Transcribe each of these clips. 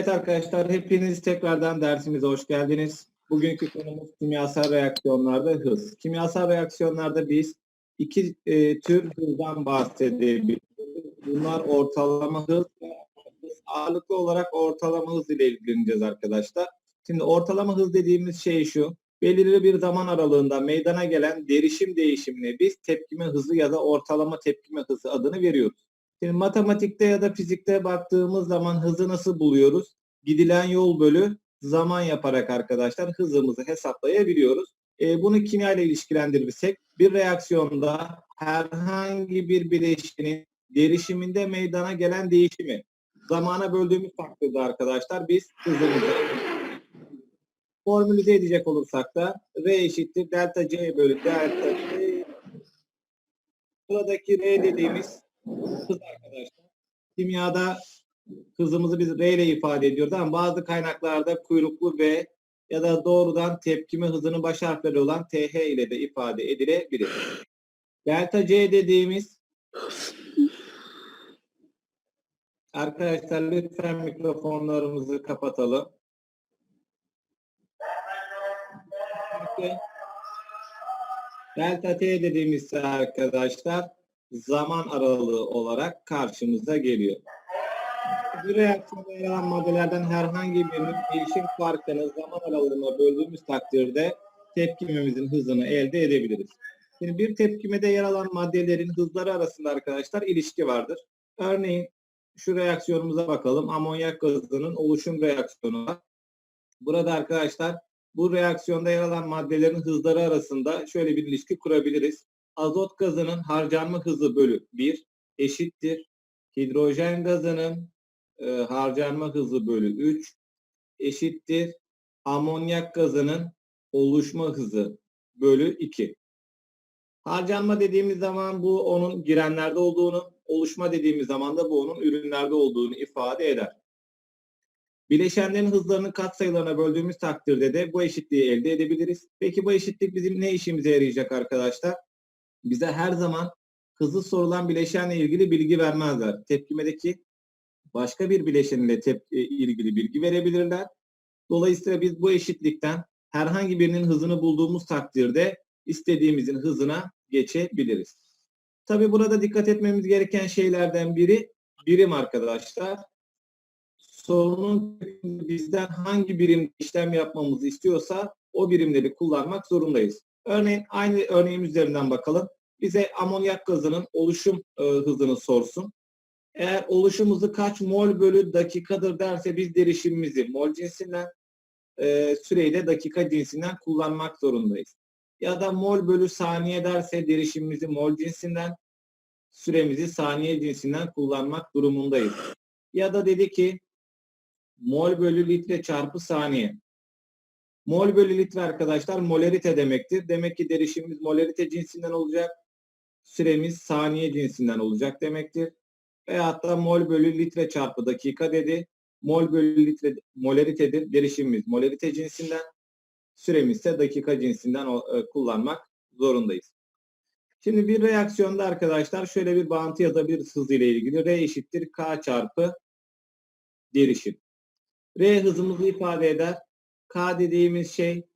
Evet arkadaşlar hepiniz tekrardan dersimize hoş geldiniz. Bugünkü konumuz kimyasal reaksiyonlarda hız. Kimyasal reaksiyonlarda biz iki e, tür hızdan bahsedebiliriz. Bunlar ortalama hız. Ağırlıklı olarak ortalama hız ile ilgileneceğiz arkadaşlar. Şimdi ortalama hız dediğimiz şey şu. Belirli bir zaman aralığında meydana gelen derişim değişimine biz tepkime hızı ya da ortalama tepkime hızı adını veriyoruz. Şimdi matematikte ya da fizikte baktığımız zaman hızı nasıl buluyoruz? Gidilen yol bölü zaman yaparak arkadaşlar hızımızı hesaplayabiliyoruz. E, bunu kimya ile ilişkilendirirsek bir reaksiyonda herhangi bir bileşenin derişiminde meydana gelen değişimi zamana böldüğümüz takdirde arkadaşlar biz hızımızı formülize edecek olursak da R eşittir delta C bölü delta C buradaki R dediğimiz hız arkadaşlar. Kimyada hızımızı biz R ile ifade ediyoruz ama bazı kaynaklarda kuyruklu V ya da doğrudan tepkime hızının baş harfleri olan TH ile de ifade edilebilir. Delta C dediğimiz Arkadaşlar lütfen mikrofonlarımızı kapatalım. Delta T dediğimiz arkadaşlar zaman aralığı olarak karşımıza geliyor. Bir reaksiyonda yer alan maddelerden herhangi birinin değişim farkını zaman aralığına böldüğümüz takdirde tepkimemizin hızını elde edebiliriz. Şimdi bir tepkimede yer alan maddelerin hızları arasında arkadaşlar ilişki vardır. Örneğin şu reaksiyonumuza bakalım. Amonyak gazının oluşum reaksiyonu var. Burada arkadaşlar bu reaksiyonda yer alan maddelerin hızları arasında şöyle bir ilişki kurabiliriz. Azot gazının harcanma hızı bölü 1 eşittir. Hidrojen gazının e, harcanma hızı bölü 3 eşittir. Amonyak gazının oluşma hızı bölü 2. Harcanma dediğimiz zaman bu onun girenlerde olduğunu, oluşma dediğimiz zaman da bu onun ürünlerde olduğunu ifade eder. Bileşenlerin hızlarını katsayılarına böldüğümüz takdirde de bu eşitliği elde edebiliriz. Peki bu eşitlik bizim ne işimize yarayacak arkadaşlar? Bize her zaman hızlı sorulan bileşenle ilgili bilgi vermezler. Tepkimedeki başka bir bileşenle tep ilgili bilgi verebilirler. Dolayısıyla biz bu eşitlikten herhangi birinin hızını bulduğumuz takdirde istediğimizin hızına geçebiliriz. Tabi burada dikkat etmemiz gereken şeylerden biri birim arkadaşlar. Sorunun bizden hangi birim işlem yapmamızı istiyorsa o birimleri kullanmak zorundayız. Örneğin aynı örneğim üzerinden bakalım. Bize amonyak gazının oluşum e, hızını sorsun. Eğer oluşum hızı kaç mol bölü dakikadır derse biz derişimimizi mol cinsinden, e, süreyi de dakika cinsinden kullanmak zorundayız. Ya da mol bölü saniye derse derişimimizi mol cinsinden, süremizi saniye cinsinden kullanmak durumundayız. Ya da dedi ki mol bölü litre çarpı saniye. Mol bölü litre arkadaşlar molarite demektir. Demek ki derişimimiz molarite cinsinden olacak. Süremiz saniye cinsinden olacak demektir. Veyahut da mol bölü litre çarpı dakika dedi. Mol bölü litre molaritedir. Derişimimiz molarite cinsinden. Süremiz ise dakika cinsinden e, kullanmak zorundayız. Şimdi bir reaksiyonda arkadaşlar şöyle bir bağıntı yazabiliriz hız ile ilgili. R eşittir K çarpı derişim. R hızımızı ifade eder. K dediğimiz şey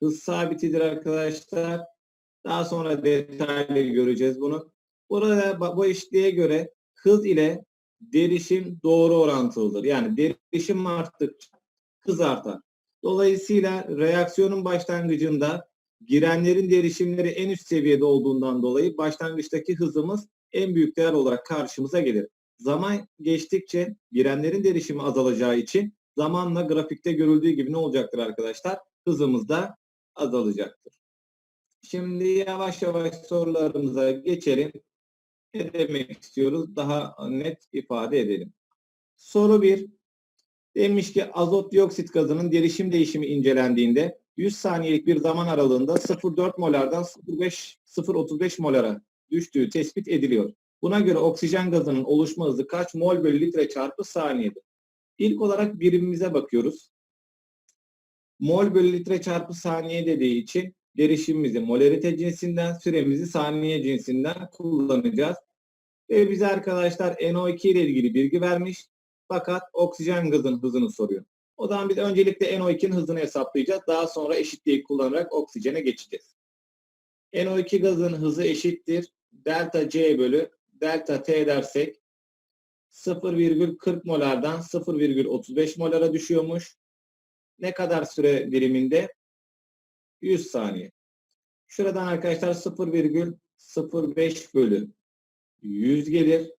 hız sabitidir arkadaşlar. Daha sonra detaylı göreceğiz bunu. Burada bu eşitliğe göre hız ile derişim doğru orantılıdır. Yani derişim arttıkça hız artar. Dolayısıyla reaksiyonun başlangıcında girenlerin derişimleri en üst seviyede olduğundan dolayı başlangıçtaki hızımız en büyük değer olarak karşımıza gelir. Zaman geçtikçe girenlerin derişimi azalacağı için zamanla grafikte görüldüğü gibi ne olacaktır arkadaşlar? Hızımız da azalacaktır. Şimdi yavaş yavaş sorularımıza geçelim. Ne demek istiyoruz? Daha net ifade edelim. Soru 1. Demiş ki azot dioksit gazının derişim değişimi incelendiğinde 100 saniyelik bir zaman aralığında 0,4 molardan 0,5 0,35 molara düştüğü tespit ediliyor. Buna göre oksijen gazının oluşma hızı kaç mol bölü litre çarpı saniyedir? İlk olarak birimimize bakıyoruz. Mol bölü litre çarpı saniye dediği için derişimimizi molarite cinsinden, süremizi saniye cinsinden kullanacağız. Ve bize arkadaşlar NO2 ile ilgili bilgi vermiş. Fakat oksijen gazının hızını soruyor. O zaman biz öncelikle NO2'nin hızını hesaplayacağız. Daha sonra eşitliği kullanarak oksijene geçeceğiz. NO2 gazının hızı eşittir. Delta C bölü delta T dersek 0,40 molardan 0,35 molara düşüyormuş. Ne kadar süre diliminde? 100 saniye. Şuradan arkadaşlar 0,05 bölü 100 gelir.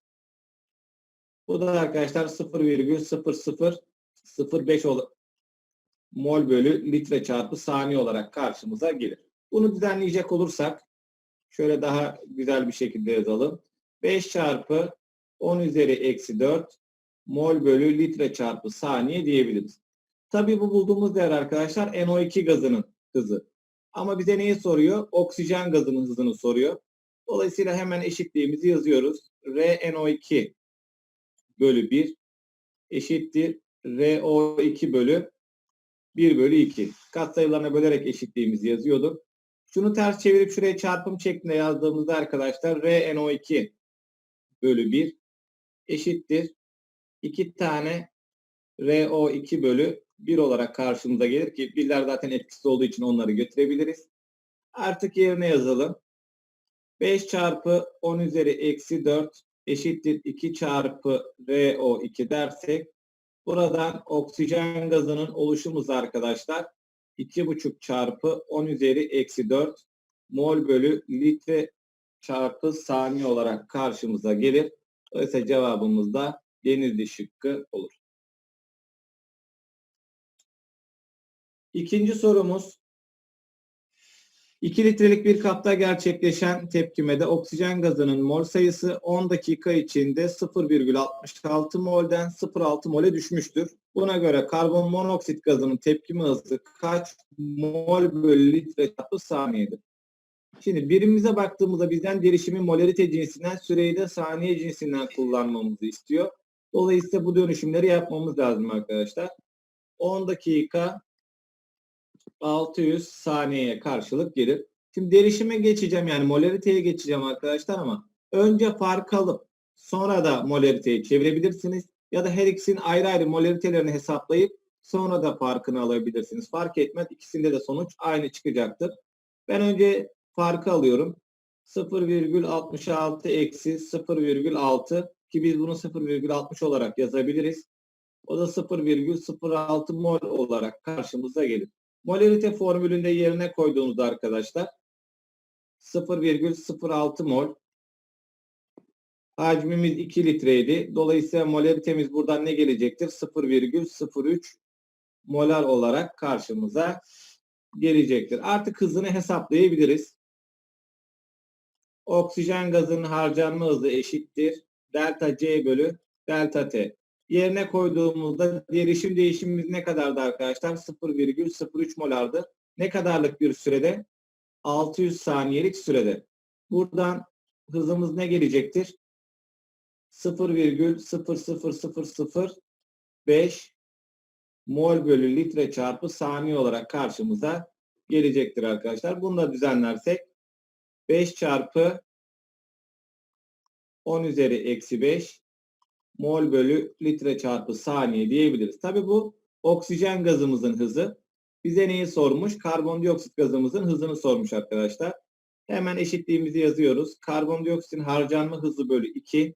Bu da arkadaşlar 0,0005 ol- mol bölü litre çarpı saniye olarak karşımıza gelir. Bunu düzenleyecek olursak şöyle daha güzel bir şekilde yazalım. 5 çarpı 10 üzeri eksi 4 mol bölü litre çarpı saniye diyebiliriz. Tabii bu bulduğumuz değer arkadaşlar NO2 gazının hızı. Ama bize neyi soruyor? Oksijen gazının hızını soruyor. Dolayısıyla hemen eşitliğimizi yazıyoruz. RNO2 bölü 1 eşittir RO2 bölü 1 bölü 2. Katsayılarına bölerek eşitliğimizi yazıyorduk. Şunu ters çevirip şuraya çarpım şeklinde yazdığımızda arkadaşlar RNO2 bölü 1 eşittir 2 tane RO2 bölü 1 olarak karşımıza gelir ki birler zaten etkisiz olduğu için onları götürebiliriz. Artık yerine yazalım. 5 çarpı 10 üzeri eksi 4 eşittir 2 çarpı RO2 dersek buradan oksijen gazının oluşumuz arkadaşlar 2,5 çarpı 10 üzeri eksi 4 mol bölü litre çarpı saniye olarak karşımıza gelir. Dolayısıyla cevabımız da Denizli şıkkı olur. İkinci sorumuz 2 litrelik bir kapta gerçekleşen tepkimede oksijen gazının mol sayısı 10 dakika içinde 0,66 molden 0,6 mole düşmüştür. Buna göre karbon monoksit gazının tepkime hızı kaç mol bölü litre çarpı saniyedir? Şimdi birimimize baktığımızda bizden derişimi molarite cinsinden süreyi de saniye cinsinden kullanmamızı istiyor. Dolayısıyla bu dönüşümleri yapmamız lazım arkadaşlar. 10 dakika 600 saniyeye karşılık gelir. Şimdi derişime geçeceğim yani molariteye geçeceğim arkadaşlar ama önce fark alıp sonra da molariteyi çevirebilirsiniz. Ya da her ikisinin ayrı ayrı molaritelerini hesaplayıp sonra da farkını alabilirsiniz. Fark etmez ikisinde de sonuç aynı çıkacaktır. Ben önce farkı alıyorum. 0,66 eksi 0,6 ki biz bunu 0,60 olarak yazabiliriz. O da 0,06 mol olarak karşımıza gelir. Molarite formülünde yerine koyduğunuzda arkadaşlar 0,06 mol hacmimiz 2 litreydi. Dolayısıyla molaritemiz buradan ne gelecektir? 0,03 molar olarak karşımıza gelecektir. Artık hızını hesaplayabiliriz. Oksijen gazının harcanma hızı eşittir. Delta C bölü delta T. Yerine koyduğumuzda derişim değişimimiz ne kadardı arkadaşlar? 0,03 molardı. Ne kadarlık bir sürede? 600 saniyelik sürede. Buradan hızımız ne gelecektir? 0,00005 mol bölü litre çarpı saniye olarak karşımıza gelecektir arkadaşlar. Bunu da düzenlersek 5 çarpı 10 üzeri eksi 5 mol bölü litre çarpı saniye diyebiliriz. Tabi bu oksijen gazımızın hızı. Bize neyi sormuş? Karbondioksit gazımızın hızını sormuş arkadaşlar. Hemen eşitliğimizi yazıyoruz. Karbondioksitin harcanma hızı bölü 2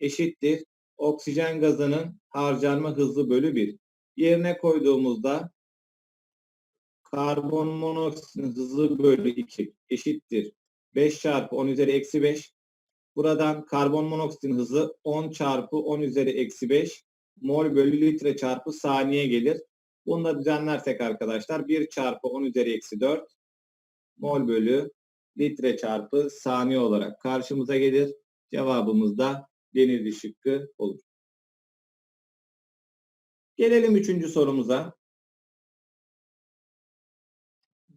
eşittir. Oksijen gazının harcanma hızı bölü 1. Yerine koyduğumuzda karbon monoksitin hızı bölü 2 eşittir. 5 çarpı 10 üzeri eksi 5 Buradan karbon monoksitin hızı 10 çarpı 10 üzeri eksi 5 mol bölü litre çarpı saniye gelir. Bunu da düzenlersek arkadaşlar 1 çarpı 10 üzeri eksi 4 mol bölü litre çarpı saniye olarak karşımıza gelir. Cevabımız da Denizli şıkkı olur. Gelelim üçüncü sorumuza.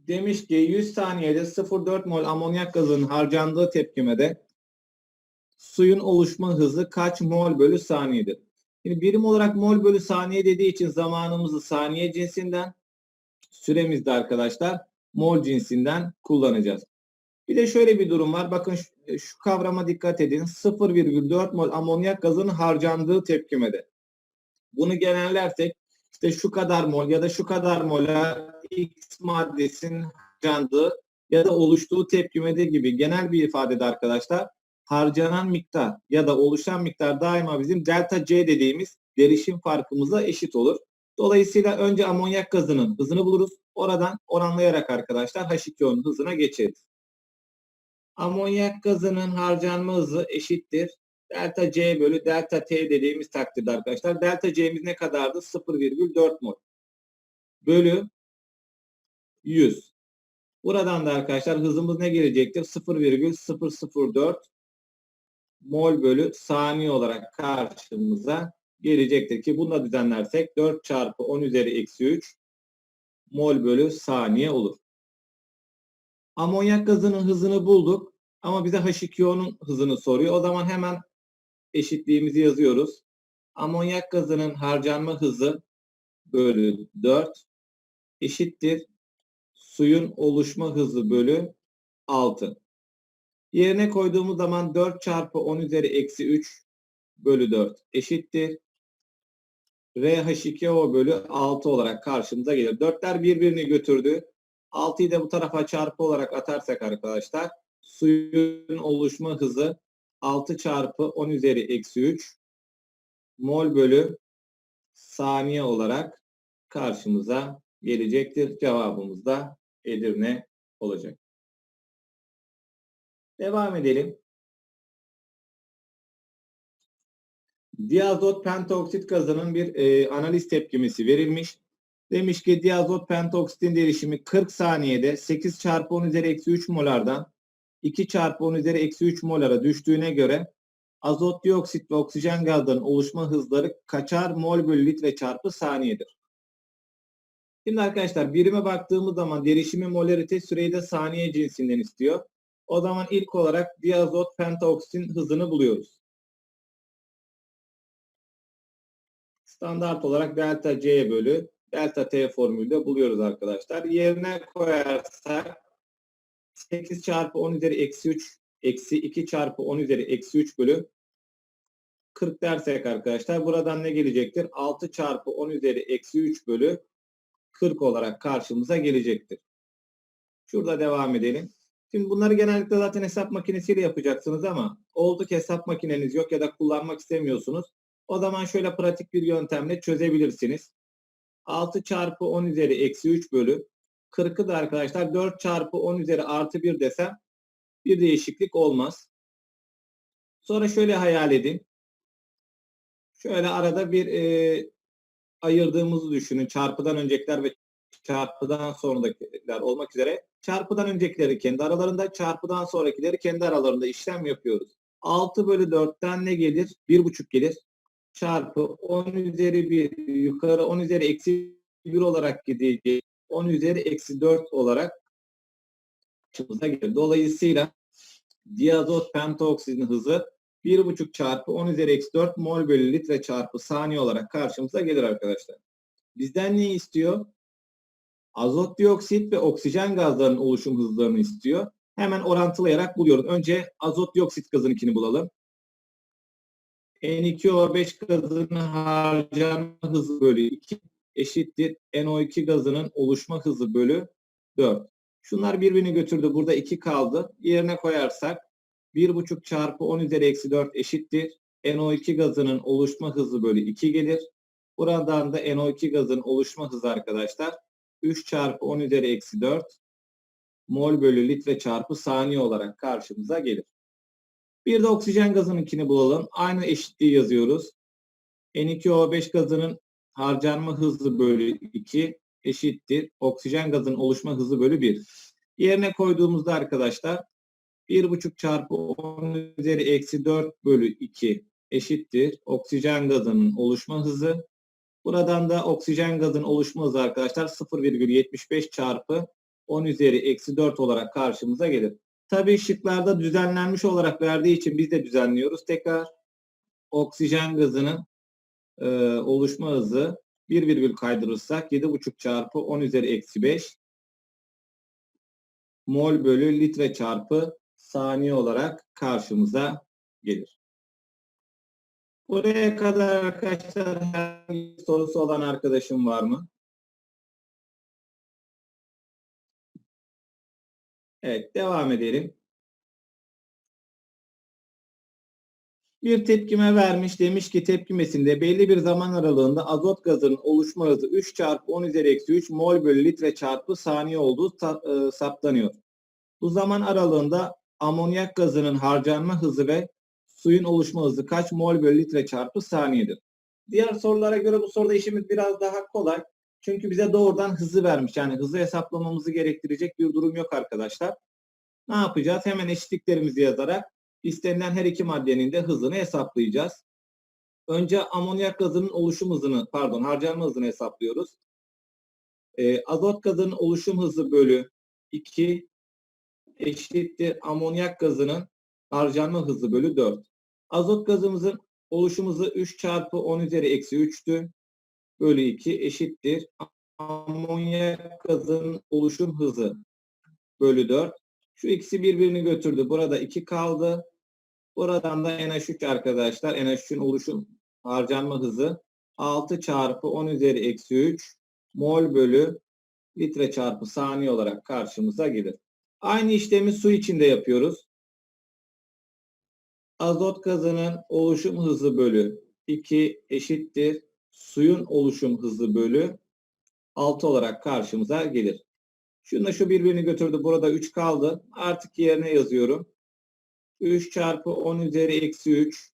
Demiş ki 100 saniyede 0,4 mol amonyak gazının harcandığı tepkimede suyun oluşma hızı kaç mol bölü saniyedir? Şimdi birim olarak mol bölü saniye dediği için zamanımızı saniye cinsinden, süremizde arkadaşlar mol cinsinden kullanacağız. Bir de şöyle bir durum var. Bakın e, şu kavrama dikkat edin. 0,4 mol amonyak gazının harcandığı tepkimede. Bunu genellersek işte şu kadar mol ya da şu kadar mola X maddesinin harcandığı ya da oluştuğu tepkimede gibi genel bir ifadede arkadaşlar harcanan miktar ya da oluşan miktar daima bizim delta C dediğimiz derişim farkımıza eşit olur. Dolayısıyla önce amonyak gazının hızını buluruz. Oradan oranlayarak arkadaşlar H2O'nun hızına geçeriz. Amonyak gazının harcanma hızı eşittir. Delta C bölü delta T dediğimiz takdirde arkadaşlar. Delta C'miz ne kadardı? 0,4 mol. Bölü 100. Buradan da arkadaşlar hızımız ne gelecektir? 0,004 mol bölü saniye olarak karşımıza gelecektir ki bunu da düzenlersek 4 çarpı 10 üzeri eksi 3 mol bölü saniye olur. Amonyak gazının hızını bulduk ama bize H2O'nun hızını soruyor. O zaman hemen eşitliğimizi yazıyoruz. Amonyak gazının harcanma hızı bölü 4 eşittir. Suyun oluşma hızı bölü 6. Yerine koyduğumuz zaman 4 çarpı 10 üzeri eksi 3 bölü 4 eşittir. RH2O bölü 6 olarak karşımıza gelir. 4'ler birbirini götürdü. 6'yı da bu tarafa çarpı olarak atarsak arkadaşlar suyun oluşma hızı 6 çarpı 10 üzeri eksi 3 mol bölü saniye olarak karşımıza gelecektir. Cevabımız da Edirne olacak. Devam edelim. Diazot pentaoksit gazının bir e, analiz tepkimesi verilmiş. Demiş ki diazot pentaoksitin derişimi 40 saniyede 8 çarpı 10 üzeri eksi 3 molardan 2 çarpı 10 üzeri eksi 3 molara düştüğüne göre azot dioksit ve oksijen gazlarının oluşma hızları kaçar mol bölü litre çarpı saniyedir. Şimdi arkadaşlar birime baktığımız zaman derişimi molarite süreyi de saniye cinsinden istiyor. O zaman ilk olarak diazot pentaoksitin hızını buluyoruz. Standart olarak delta C bölü delta T formülde buluyoruz arkadaşlar. Yerine koyarsak 8 çarpı 10 üzeri eksi 3 eksi 2 çarpı 10 üzeri eksi 3 bölü 40 dersek arkadaşlar buradan ne gelecektir? 6 çarpı 10 üzeri eksi 3 bölü 40 olarak karşımıza gelecektir. Şurada devam edelim. Şimdi bunları genellikle zaten hesap makinesiyle yapacaksınız ama oldu ki hesap makineniz yok ya da kullanmak istemiyorsunuz. O zaman şöyle pratik bir yöntemle çözebilirsiniz. 6 çarpı 10 üzeri eksi 3 bölü 40'ı da arkadaşlar 4 çarpı 10 üzeri artı 1 desem bir değişiklik olmaz. Sonra şöyle hayal edin. Şöyle arada bir e, ayırdığımızı düşünün. Çarpıdan öncekiler ve çarpıdan sonrakiler olmak üzere. Çarpıdan öncekileri kendi aralarında, çarpıdan sonrakileri kendi aralarında işlem yapıyoruz. 6 bölü 4'ten ne gelir? 1,5 gelir. Çarpı 10 üzeri 1 yukarı 10 üzeri eksi 1 olarak gidecek. 10 üzeri eksi 4 olarak karşımıza gelir. Dolayısıyla diazot pentaoksidin hızı 1,5 çarpı 10 üzeri eksi 4 mol bölü litre çarpı saniye olarak karşımıza gelir arkadaşlar. Bizden ne istiyor? Azot dioksit ve oksijen gazlarının oluşum hızlarını istiyor. Hemen orantılayarak buluyoruz. Önce azot dioksit gazınınkini bulalım. N2O5 gazının harcanma hızı bölü 2 eşittir. NO2 gazının oluşma hızı bölü 4. Şunlar birbirini götürdü. Burada 2 kaldı. Yerine koyarsak 1,5 çarpı 10 üzeri eksi 4 eşittir. NO2 gazının oluşma hızı bölü 2 gelir. Buradan da NO2 gazının oluşma hızı arkadaşlar 3 çarpı 10 üzeri eksi 4 mol bölü litre çarpı saniye olarak karşımıza gelir. Bir de oksijen gazınınkini bulalım. Aynı eşitliği yazıyoruz. N2O5 gazının harcanma hızı bölü 2 eşittir. Oksijen gazının oluşma hızı bölü 1. Yerine koyduğumuzda arkadaşlar 1,5 çarpı 10 üzeri eksi 4 bölü 2 eşittir. Oksijen gazının oluşma hızı. Buradan da oksijen gazının oluşma hızı arkadaşlar 0,75 çarpı 10 üzeri eksi 4 olarak karşımıza gelir. Tabii şıklarda düzenlenmiş olarak verdiği için biz de düzenliyoruz. Tekrar oksijen gazının e, oluşma hızı bir virgül kaydırırsak 7,5 çarpı 10 üzeri eksi 5 mol bölü litre çarpı saniye olarak karşımıza gelir. Buraya kadar arkadaşlar sorusu olan arkadaşım var mı? Evet, devam edelim. Bir tepkime vermiş. Demiş ki tepkimesinde belli bir zaman aralığında azot gazının oluşma hızı 3 çarpı 10 üzeri eksi 3 mol bölü litre çarpı saniye olduğu e, saptanıyor. Bu zaman aralığında amonyak gazının harcanma hızı ve suyun oluşma hızı kaç mol bölü litre çarpı saniyedir? Diğer sorulara göre bu soruda işimiz biraz daha kolay. Çünkü bize doğrudan hızı vermiş. Yani hızı hesaplamamızı gerektirecek bir durum yok arkadaşlar. Ne yapacağız? Hemen eşitliklerimizi yazarak istenilen her iki maddenin de hızını hesaplayacağız. Önce amonyak gazının oluşum hızını, pardon harcanma hızını hesaplıyoruz. Ee, azot gazının oluşum hızı bölü 2 eşittir amonyak gazının harcanma hızı bölü 4. Azot gazımızın oluşum hızı 3 çarpı 10 üzeri eksi 3'tü. Bölü 2 eşittir. Amonyak gazının oluşum hızı bölü 4. Şu ikisi birbirini götürdü. Burada 2 kaldı. Buradan da NH3 arkadaşlar. NH3'ün oluşum harcanma hızı 6 çarpı 10 üzeri eksi 3 mol bölü litre çarpı saniye olarak karşımıza gelir. Aynı işlemi su içinde yapıyoruz. Azot gazının oluşum hızı bölü 2 eşittir. Suyun oluşum hızı bölü 6 olarak karşımıza gelir. Şununla şu birbirini götürdü. Burada 3 kaldı. Artık yerine yazıyorum. 3 çarpı 10 üzeri eksi 3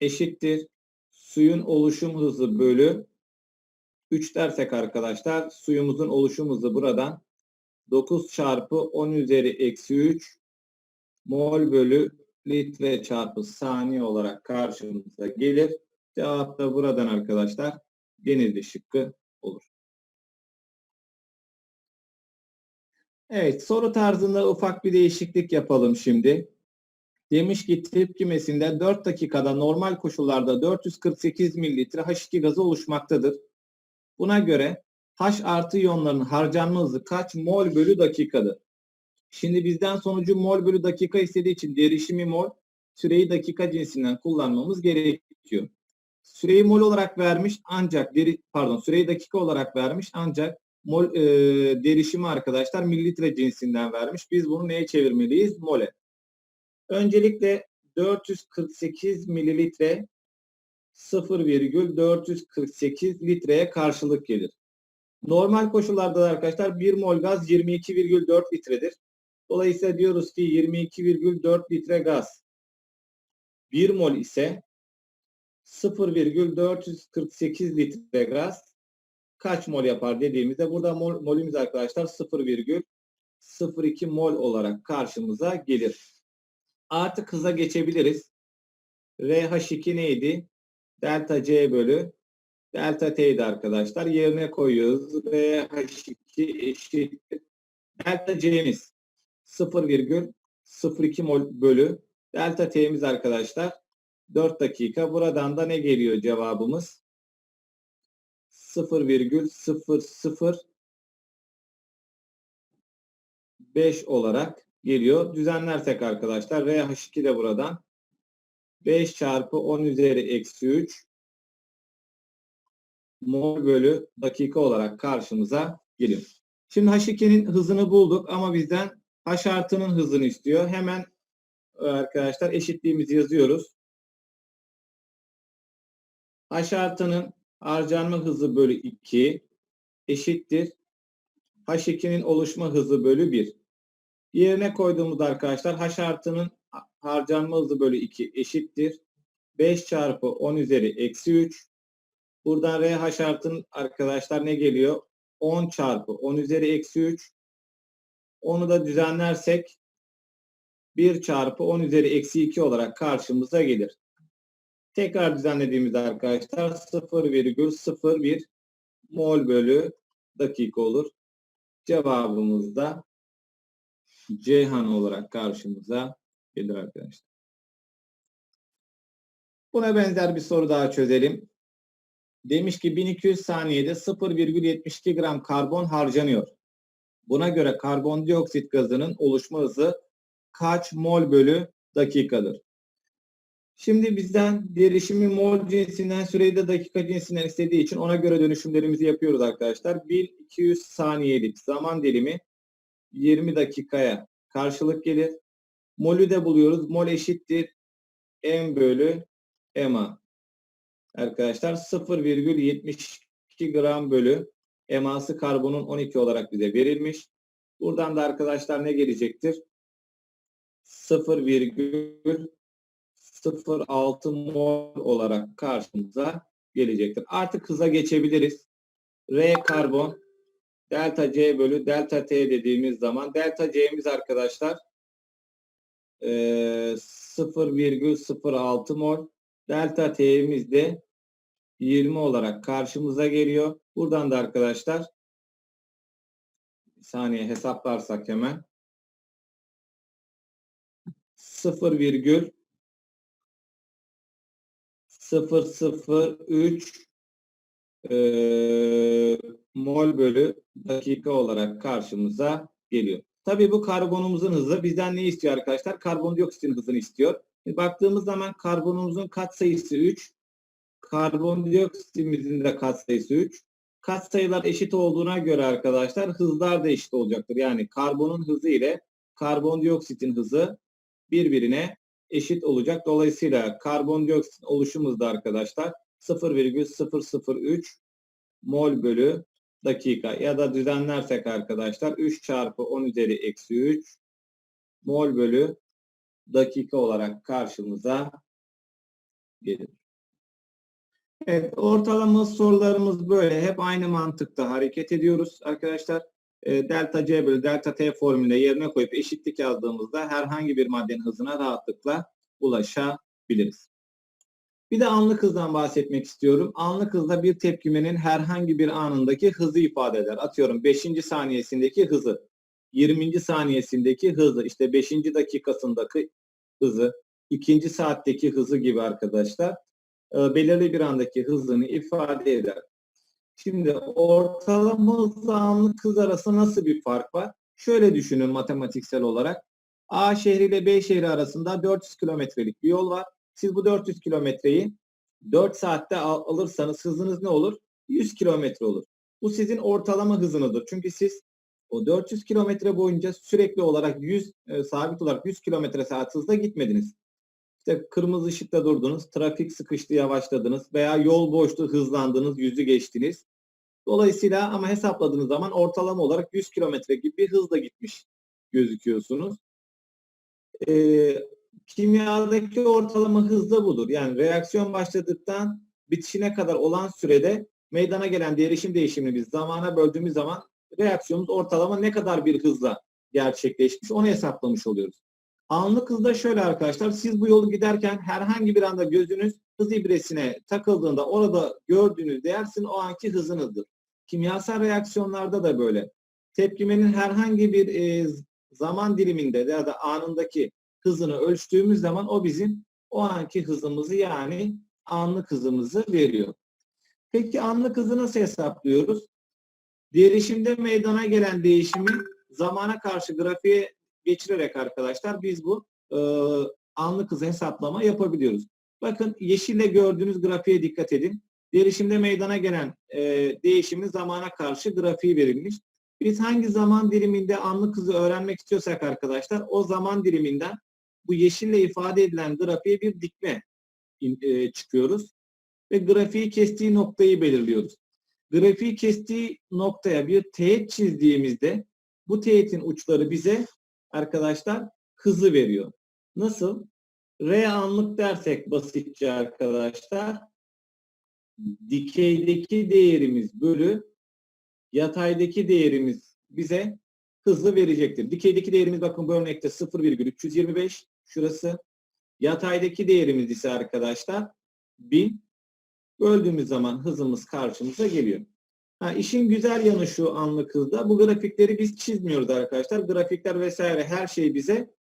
eşittir. Suyun oluşum hızı bölü 3 dersek arkadaşlar suyumuzun oluşum hızı buradan 9 çarpı 10 üzeri eksi 3 mol bölü litre çarpı saniye olarak karşımıza gelir. Cevap da buradan arkadaşlar Denizli şıkkı olur. Evet soru tarzında ufak bir değişiklik yapalım şimdi. Demiş ki tepkimesinde 4 dakikada normal koşullarda 448 mililitre H2 gazı oluşmaktadır. Buna göre H artı iyonların harcanma hızı kaç mol bölü dakikadır? Şimdi bizden sonucu mol bölü dakika istediği için derişimi mol, süreyi dakika cinsinden kullanmamız gerekiyor. Süreyi mol olarak vermiş ancak deri, pardon süreyi dakika olarak vermiş ancak mol e, derişimi arkadaşlar mililitre cinsinden vermiş. Biz bunu neye çevirmeliyiz? Mole. Öncelikle 448 mililitre 0,448 litreye karşılık gelir. Normal koşullarda da arkadaşlar 1 mol gaz 22,4 litredir. Dolayısıyla diyoruz ki 22,4 litre gaz 1 mol ise 0,448 litre gaz kaç mol yapar dediğimizde burada mol, molümüz arkadaşlar 0,02 mol olarak karşımıza gelir. Artık hıza geçebiliriz. RH2 neydi? Delta C bölü delta T'ydi arkadaşlar. Yerine koyuyoruz. RH2 eşittir. Delta C'miz 0,02 mol bölü delta T'miz arkadaşlar 4 dakika. Buradan da ne geliyor cevabımız? 0,005 olarak geliyor. Düzenlersek arkadaşlar RH2 de buradan 5 çarpı 10 üzeri eksi 3 mol bölü dakika olarak karşımıza geliyor. Şimdi H2'nin hızını bulduk ama bizden H artının hızını istiyor. Hemen arkadaşlar eşitliğimizi yazıyoruz. H artının harcanma hızı bölü 2 eşittir. H2'nin oluşma hızı bölü 1. Yerine koyduğumuzda arkadaşlar H artının harcanma hızı bölü 2 eşittir. 5 çarpı 10 üzeri eksi 3. Buradan RH artın arkadaşlar ne geliyor? 10 çarpı 10 üzeri eksi 3. Onu da düzenlersek 1 çarpı 10 üzeri eksi 2 olarak karşımıza gelir. Tekrar düzenlediğimizde arkadaşlar 0,01 mol bölü dakika olur. Cevabımız da Ceyhan olarak karşımıza gelir arkadaşlar. Buna benzer bir soru daha çözelim. Demiş ki 1200 saniyede 0,72 gram karbon harcanıyor. Buna göre karbondioksit gazının oluşma hızı kaç mol bölü dakikadır? Şimdi bizden derişimi mol cinsinden süreyi de dakika cinsinden istediği için ona göre dönüşümlerimizi yapıyoruz arkadaşlar. 1-200 saniyelik zaman dilimi 20 dakikaya karşılık gelir. Mol'ü de buluyoruz. Mol eşittir M bölü EMA. Arkadaşlar 0,72 gram bölü eması karbonun 12 olarak bize verilmiş. Buradan da arkadaşlar ne gelecektir? 0,06 mol olarak karşımıza gelecektir. Artık hıza geçebiliriz. R karbon delta C bölü delta T dediğimiz zaman delta C'miz arkadaşlar e, 0,06 mol delta T'miz de 20 olarak karşımıza geliyor. Buradan da arkadaşlar bir saniye hesaplarsak hemen 0, 003 e, mol bölü dakika olarak karşımıza geliyor. Tabii bu karbonumuzun hızı bizden ne istiyor arkadaşlar? Karbondioksitin hızını istiyor. E, baktığımız zaman karbonumuzun katsayısı 3. Karbondioksitimizin de katsayısı 3. Katsayılar eşit olduğuna göre arkadaşlar hızlar da eşit olacaktır. Yani karbonun hızı ile karbondioksitin hızı birbirine eşit olacak. Dolayısıyla karbondioksit oluşumuzda arkadaşlar 0,003 mol bölü dakika ya da düzenlersek arkadaşlar 3 çarpı 10 üzeri eksi 3 mol bölü dakika olarak karşımıza gelir. Evet, ortalama sorularımız böyle. Hep aynı mantıkta hareket ediyoruz arkadaşlar. E, delta C bölü delta T formülüne yerine koyup eşitlik yazdığımızda herhangi bir maddenin hızına rahatlıkla ulaşabiliriz. Bir de anlık hızdan bahsetmek istiyorum. Anlık hızda bir tepkimenin herhangi bir anındaki hızı ifade eder. Atıyorum 5. saniyesindeki hızı, 20. saniyesindeki hızı, işte 5. dakikasındaki hızı, 2. saatteki hızı gibi arkadaşlar e, belirli bir andaki hızını ifade eder. Şimdi ortalama hızla anlık hız arasında nasıl bir fark var? Şöyle düşünün matematiksel olarak. A şehri ile B şehri arasında 400 kilometrelik bir yol var. Siz bu 400 kilometreyi 4 saatte al alırsanız hızınız ne olur? 100 kilometre olur. Bu sizin ortalama hızınızdır. Çünkü siz o 400 kilometre boyunca sürekli olarak 100 e, sabit olarak 100 kilometre saat hızla gitmediniz. İşte kırmızı ışıkta durdunuz, trafik sıkıştı yavaşladınız veya yol boştu hızlandınız, yüzü geçtiniz. Dolayısıyla ama hesapladığınız zaman ortalama olarak 100 kilometre gibi bir hızla gitmiş gözüküyorsunuz. Ee, kimyadaki ortalama hız da budur. Yani reaksiyon başladıktan bitişine kadar olan sürede meydana gelen derişim değişimini biz zamana böldüğümüz zaman reaksiyonumuz ortalama ne kadar bir hızla gerçekleşmiş onu hesaplamış oluyoruz. Anlık hızda şöyle arkadaşlar siz bu yolu giderken herhangi bir anda gözünüz hız ibresine takıldığında orada gördüğünüz değer sizin o anki hızınızdır. Kimyasal reaksiyonlarda da böyle. Tepkimenin herhangi bir e, zaman diliminde ya da anındaki hızını ölçtüğümüz zaman o bizim o anki hızımızı yani anlık hızımızı veriyor. Peki anlık hızı nasıl hesaplıyoruz? Derişimde meydana gelen değişimi zamana karşı grafiğe geçirerek arkadaşlar biz bu e, anlık hızı hesaplama yapabiliyoruz. Bakın yeşille gördüğünüz grafiğe dikkat edin. Derişimde meydana gelen e, değişimin zamana karşı grafiği verilmiş. Biz hangi zaman diliminde anlık hızı öğrenmek istiyorsak arkadaşlar o zaman diliminden bu yeşille ifade edilen grafiğe bir dikme e, çıkıyoruz. Ve grafiği kestiği noktayı belirliyoruz. Grafiği kestiği noktaya bir teğet çizdiğimizde bu teğetin uçları bize arkadaşlar hızı veriyor. Nasıl? R anlık dersek basitçe arkadaşlar dikeydeki değerimiz bölü yataydaki değerimiz bize hızı verecektir. Dikeydeki değerimiz bakın bu örnekte 0,325 şurası. Yataydaki değerimiz ise arkadaşlar 1000 böldüğümüz zaman hızımız karşımıza geliyor. Ha, işin güzel yanı şu anlık hızda. Bu grafikleri biz çizmiyoruz arkadaşlar. Grafikler vesaire her şey bize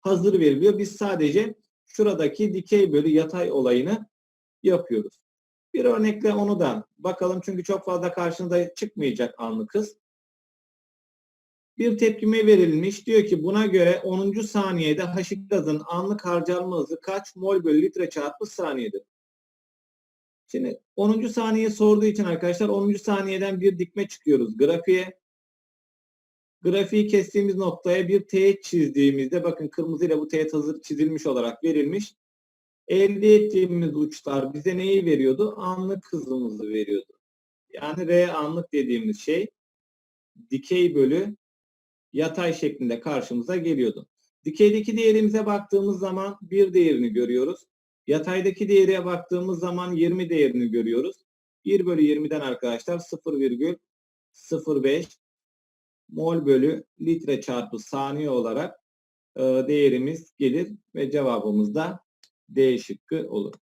hazır veriliyor. Biz sadece şuradaki dikey bölü yatay olayını yapıyoruz. Bir örnekle onu da bakalım çünkü çok fazla karşınıza çıkmayacak anlık hız. Bir tepkime verilmiş. Diyor ki buna göre 10. saniyede H2 gazın anlık harcanma hızı kaç mol bölü litre çarpı saniyedir? Şimdi 10. saniye sorduğu için arkadaşlar 10. saniyeden bir dikme çıkıyoruz grafiğe. Grafiği kestiğimiz noktaya bir teğet çizdiğimizde bakın kırmızıyla bu teğet hazır çizilmiş olarak verilmiş. Elde ettiğimiz uçlar bize neyi veriyordu? Anlık hızımızı veriyordu. Yani R anlık dediğimiz şey dikey bölü yatay şeklinde karşımıza geliyordu. Dikeydeki değerimize baktığımız zaman bir değerini görüyoruz. Yataydaki değere baktığımız zaman 20 değerini görüyoruz. 1 bölü 20'den arkadaşlar 0,05 mol bölü litre çarpı saniye olarak değerimiz gelir ve cevabımız da D şıkkı olur.